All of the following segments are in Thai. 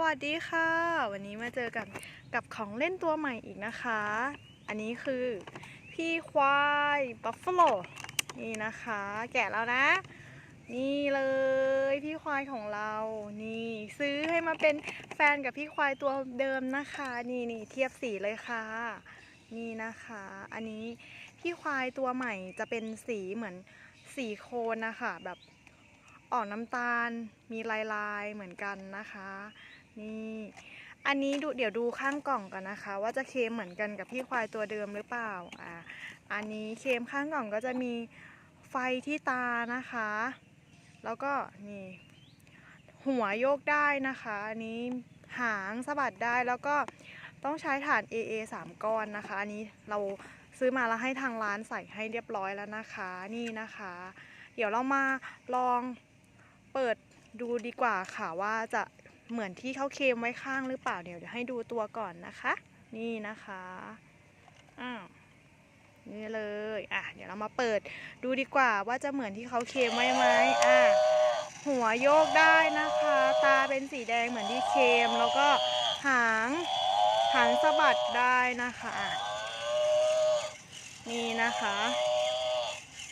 วัสดีค่ะ วันนี้มาเจอกันกับของเล่นตัวใหม่อีกนะคะ อันนี้คือพี่ควายบัฟฟ a โลนี่นะคะ แกะแล้วนะ นี่เลยพี่ควายของเรา นี่ซื้อให้มาเป็นแฟนกับพี่ควายตัวเดิมนะคะ นี่นี่เทียบสีเลยค่ะ นี่นะคะ อันนี้พี่ควายตัวใหม่จะเป็นสีเหมือนสีโคนนะคะแบบออกน้ำตาลมีลายลายๆเหมือนกันนะคะ นี่ อันนี้ดูเดี๋ยวดูข้างกล่องกันนะคะ ว่าจะเค็มเหมือนกันกับพี่ควายตัวเดิมหรือเปล่าอ่าอันนี้เค็มข้างกล่องก็จะมีไฟที่ตานะคะ แล้วก็นี่หัวโยกได้นะคะอันนี้หางสะบัดได้แล้วก็ต้องใช้ฐาน AA 3 ก้อนนะคะ อันนี้เราซื้อมาแล้วให้ทางร้านใส่ให้เรียบร้อยแล้วนะคะนี่นะคะ เดี๋ยวเรามาลองเปิดดูดีกว่าค่ะว่าจะ เหมือนที่เขาเคมไว้ข้างหรือเปล่าเดี๋ยวเดี๋ยวให้ดูตัวก่อนนะคะ นี่นะคะอ้าวนี่เลยอะเดี๋ยวเรามาเปิดดูดีกว่าว่าจะเหมือนที่เขาเคมไว้ไหมอะหัวโยกได้นะคะ ตาเป็นสีแดงเหมือนที่เคม แล้วก็หางหางสะบัดได้นะคะ นี่นะคะ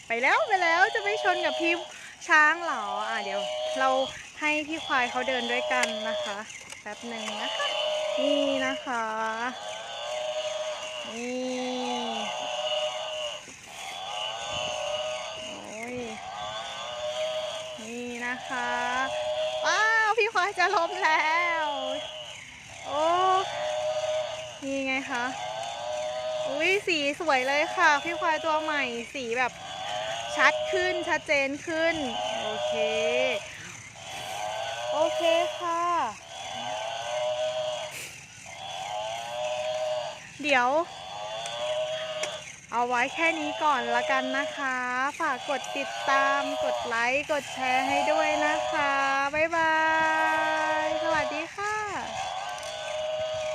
ไปแล้วไปแล้วจะไปชนกับพี่ ช้างเหรอ อะเดี๋ยวเราให้พี่ควายเขาเดินด้วยกันนะคะ แป๊บหนึ่งนะคะ นี่นะคะ นี่โอ้ยนี่นะคะ ว้าว พี่ควายจะล้มแล้ว โอ้ นี่ไงคะ อุ้ยสีสวยเลยค่ะ พี่ควายตัวใหม่สีแบบ ชัดขึ้นชัดเจนขึ้น โอเค โอเคค่ะ เดี๋ยว เอาไว้แค่นี้ก่อนละกันนะคะ ฝากกดติดตามกดไลค์ กดแชร์ให้ด้วยนะคะ บ๊ายบาย